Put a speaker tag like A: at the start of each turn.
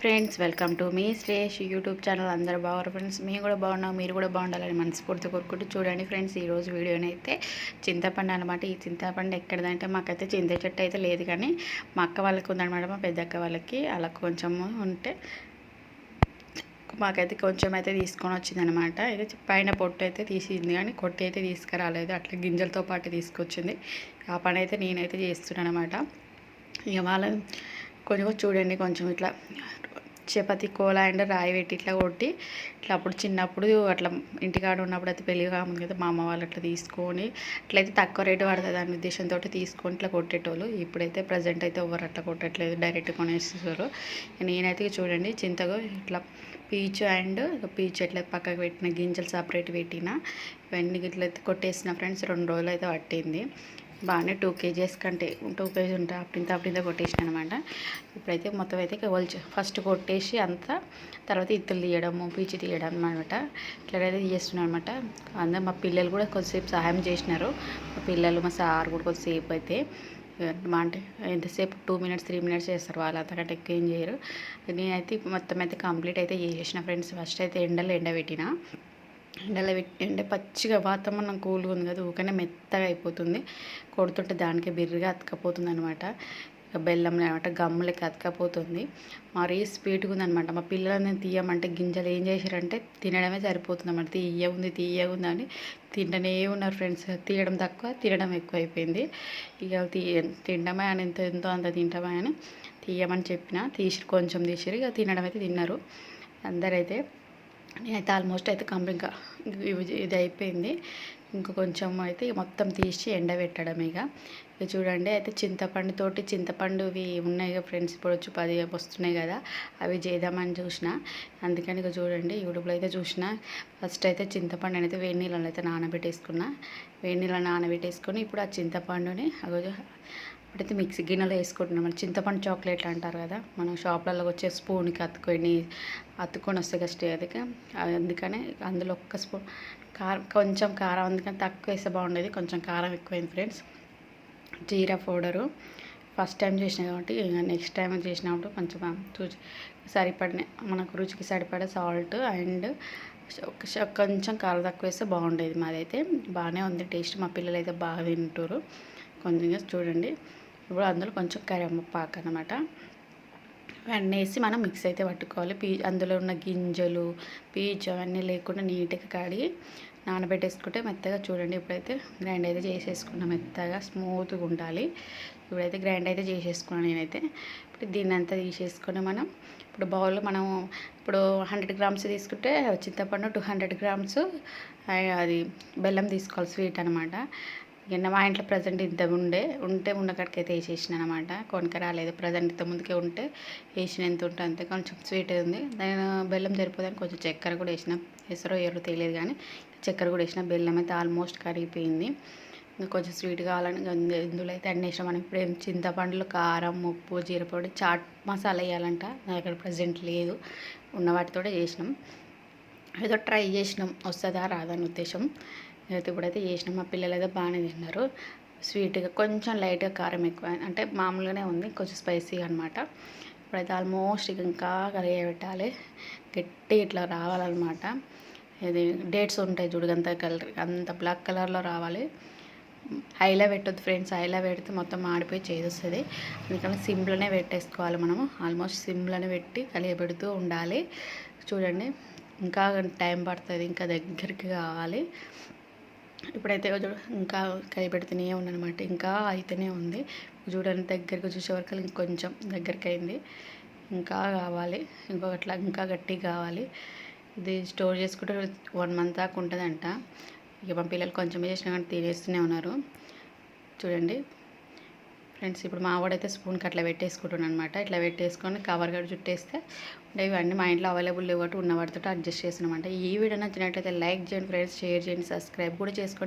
A: Friends welcome to మీ Shresh YouTube channel. అందరూ బాగున్నారు ఫ్రెండ్స్? మేము కూడా బాగున్నాం మీరు కూడా బాగుండాలని మనస్ఫూర్తి కోరుకుంటూ చూడండి ఫ్రెండ్స్ ఈరోజు వీడియోని అయితే చింతపండు అనమాట ఈ చింతపండు ఎక్కడదంటే మాకైతే చింత చెట్టు అయితే లేదు కానీ మా అక్క వాళ్ళకి ఉందనమాట మా పెద్దక్క వాళ్ళకి. అలా కొంచెం ఉంటే మాకైతే కొంచెం అయితే తీసుకొని వచ్చిందనమాట అయితే పైన పొట్టు అయితే తీసింది కానీ కొట్టి అయితే తీసుకురాలేదు. అట్లా గింజలతో పాటు తీసుకొచ్చింది. ఆ పని అయితే నేనైతే చేస్తున్నాను అనమాట ఇక వాళ్ళ కొంచెం చూడండి కొంచెం ఇట్లా చపాతి కోల అండ్ రాయి పెట్టి ఇట్లా కొట్టి ఇట్లా అప్పుడు చిన్నప్పుడు అట్లా ఇంటికాడ ఉన్నప్పుడు అయితే పెళ్ళి కాముంది కదా మా అమ్మ వాళ్ళు అట్లా తీసుకొని అట్లయితే తక్కువ రేటు పడుతుంది అనే ఉద్దేశంతో తీసుకొని ఇట్లా కొట్టేటోళ్ళు. ఇప్పుడైతే ప్రజెంట్ అయితే ఎవరు అట్లా కొట్టట్లేదు డైరెక్ట్ కొనేస్తారు. నేనైతే చూడండి చింతగా ఇట్లా పీచు అండ్ పీచు ఇట్లా పక్కకు పెట్టిన గింజలు సపరేట్ పెట్టిన ఇవన్నీ ఇట్లా కొట్టేసిన ఫ్రెండ్స్ రెండు రోజులు అయితే పట్టింది. బాగానే టూ కేజీస్ కంటే టూ కేజీ ఉంటాయి అప్పుడింత అప్పుడింత కొట్టేసిన అనమాట. ఇప్పుడైతే మొత్తం అయితే వల్చు ఫస్ట్ కొట్టేసి అంతా తర్వాత ఇత్తులు తీయడము పీచి తీయడం అనమాట. ఇట్లాగైతే తీసేస్తున్నాను అనమాట. అందరూ మా పిల్లలు కూడా కొద్దిసేపు సహాయం చేసినారు. మా పిల్లలు మా సార్ కూడా కొద్దిసేపు అయితే మా అంటే ఎంతసేపు? టూ మినిట్స్ త్రీ మినిట్స్ చేస్తారు వాళ్ళు. అంతకంటే ఎక్కువ ఏం చేయరు. నేనైతే మొత్తం అయితే కంప్లీట్ అయితే చేసేసిన ఫ్రెండ్స్. ఫస్ట్ అయితే ఎండలో ఎండబెట్టిన. ఎండలో పెట్టి ఎండ పచ్చిగా వాతావరణం కూల్గా ఉంది కదా ఊకనే మెత్తగా అయిపోతుంది. కొడుతుంటే దానికే బిర్రిగా అతకపోతుంది అనమాట ఇక బెల్లం అనమాట గమ్ములకి అతకపోతుంది. మరీ స్వీట్గా ఉందనమాట మా పిల్లలని తీయమంటే గింజలు ఏం చేశారంటే తినడమే సరిపోతుంది అనమాట తీయ ఉంది తీయ ఉంది అని తింటనే ఉన్నారు ఫ్రెండ్స్. తీయడం తక్కువ తినడం ఎక్కువ అయిపోయింది ఇక తీ తినడమే అని ఎంత ఎంతో అంత తింటామే అని తీయమని చెప్పిన తీసి కొంచెం తీసిరు. ఇక తినడం అయితే తిన్నారు. అందరైతే నేనైతే ఆల్మోస్ట్ అయితే కంప్లీట్ ఇది అయిపోయింది. ఇంకా కొంచెం అయితే మొత్తం తీసి ఎండబెట్టడం ఇక. ఇక చూడండి అయితే చింతపండుతోటి చింతపండు ఇవి ఉన్నాయి కదా ఫ్రెండ్స్. ఇప్పుడు వచ్చి పది వస్తున్నాయి కదా అవి చేద్దామని చూసిన. అందుకని ఇక చూడండి యూట్యూబ్లో అయితే చూసిన. ఫస్ట్ అయితే చింతపండు అయితే వేడి నీళ్ళలో అయితే నానబెట్టేసుకున్నా. వేడి నీళ్ళని నానబెట్టేసుకొని ఇప్పుడు ఆ చింతపండుని ఇప్పుడైతే మిక్సీ గిన్నెలో వేసుకుంటున్నాం. మన చింతపండు చాక్లెట్లు అంటారు కదా మనం షాప్లలో వచ్చే స్పూన్కి అతుకొని అతుక్కొని వస్తే కదా స్టే అది అందుకనే అందులో ఒక్క స్పూన్ కారం కొంచెం కారం అందుకని తక్కువ వేస్తే బాగుండేది. కొంచెం కారం ఎక్కువైంది ఫ్రెండ్స్. జీరా పౌడరు. ఫస్ట్ టైం చేసిన కాబట్టి నెక్స్ట్ టైం చేసినప్పుడు కొంచెం చూసి సరిపడిన మనకు రుచికి సరిపడే సాల్ట్ అండ్ కొంచెం కారం తక్కువ వేస్తే బాగుండేది మాదైతే. బాగానే ఉంది టేస్ట్. మా పిల్లలు అయితే బాగా తింటారు కొంచెం చూడండి. ఇప్పుడు అందులో కొంచెం కరివేపాకు అనమాట అవన్నీ వేసి మనం మిక్స్ అయితే పట్టుకోవాలి. పీ అందులో ఉన్న గింజలు పీచు అవన్నీ లేకుండా నీట్గా కడిగి నానబెట్టేసుకుంటే మెత్తగా చూడండి. ఇప్పుడైతే గ్రైండ్ అయితే చేసేసుకున్నాం. మెత్తగా స్మూత్గా ఉండాలి. ఇప్పుడైతే గ్రైండ్ అయితే చేసేసుకున్నాను నేనైతే. ఇప్పుడు దీన్ని అంతా తీసేసుకొని మనం ఇప్పుడు బౌల్లో మనం ఇప్పుడు హండ్రెడ్ గ్రామ్స్ తీసుకుంటే చింతపండు టూ హండ్రెడ్ గ్రామ్స్ అది బెల్లం తీసుకోవాలి. స్వీట్ అనమాట నిన్న మా ఇంట్లో ప్రజెంట్ ఇంత ఉండే ఉంటే ఉన్నకాడికైతే వేసేసిన అనమాట కొనక రాలేదు. ప్రజెంట్ ఇంత ముందుకే ఉంటే వేసిన ఎంత ఉంటే అంతే. కొంచెం స్వీట్ ఉంది. నేను బెల్లం సరిపోదని కొంచెం చక్కెర కూడా వేసిన. ఎసరో ఎర్రో తెలియదు కానీ చక్కెర కూడా వేసిన. బెల్లం అయితే ఆల్మోస్ట్ కరిగిపోయింది. ఇంకా కొంచెం స్వీట్ కావాలని ఇందులో అయితే అన్ని వేసినాం మనం ఇప్పుడు ఏం చింతపండులు కారం ఉప్పు జీరపొడి చాట్ మసాలా వేయాలంట. నా దగ్గర ప్రజెంట్ లేదు. ఉన్న వాటితోటే చేసినాం. ఏదో ట్రై చేసినాం. వస్తుందా రాదని ఉద్దేశం. అయితే ఇప్పుడైతే చేసిన. మా పిల్లలు అయితే బాగానే తిన్నారు. స్వీట్గా కొంచెం లైట్గా కారం ఎక్కువ అంటే మామూలుగానే ఉంది కొంచెం స్పైసీగా అనమాట ఇప్పుడైతే ఆల్మోస్ట్ ఇంకా ఇంకా పెట్టాలి. గట్టి ఇట్లా రావాలన్నమాట. ఇది డేట్స్ ఉంటాయి చూడు అంత కలర్ అంత బ్లాక్ కలర్లో రావాలి. హైలో పెట్టొద్దు ఫ్రెండ్స్ హైలో పెడితే మొత్తం మాడిపోయి చేదొస్తుంది. అందుకని సిమ్లోనే పెట్టేసుకోవాలి మనము. ఆల్మోస్ట్ సిమ్లోనే పెట్టి కలియబెడుతూ ఉండాలి. చూడండి ఇంకా టైం పడుతుంది ఇంకా దగ్గరికి కావాలి. ఇప్పుడైతే ఇంకా కై పెడుతూనే ఉంది అనమాట ఇంకా అయితేనే ఉంది. చూడండి దగ్గరకు చూసే వరకు ఇంకొంచెం దగ్గరికి అయింది ఇంకా కావాలి. ఇంకొకట్లా ఇంకా గట్టిగా కావాలి. ఇది స్టోర్ చేసుకుంటే వన్ మంత్ దాకా ఉంటుందంట. ఇక మా పిల్లలు కొంచెం చేసినా కానీ తినేస్తూనే ఉన్నారు. చూడండి. ఫ్రెండ్స్ ఇప్పుడు మా వాడైతే స్పూన్కి అట్లా పెట్టేసుకుంటున్నాను అనమాట ఇట్లా పెట్టేసుకొని కవర్ గడు చుట్టేస్తే ఇవన్నీ మా ఇంట్లో అవైలబుల్ లేవు ఉన్న వాటితో అడ్జస్ట్ చేసినామంట ఈ వీడియో నచ్చినట్లయితే లైక్ చేయండి ఫ్రెండ్స్ షేర్ చేయండి సబ్స్క్రైబ్ కూడా చేసుకోండి.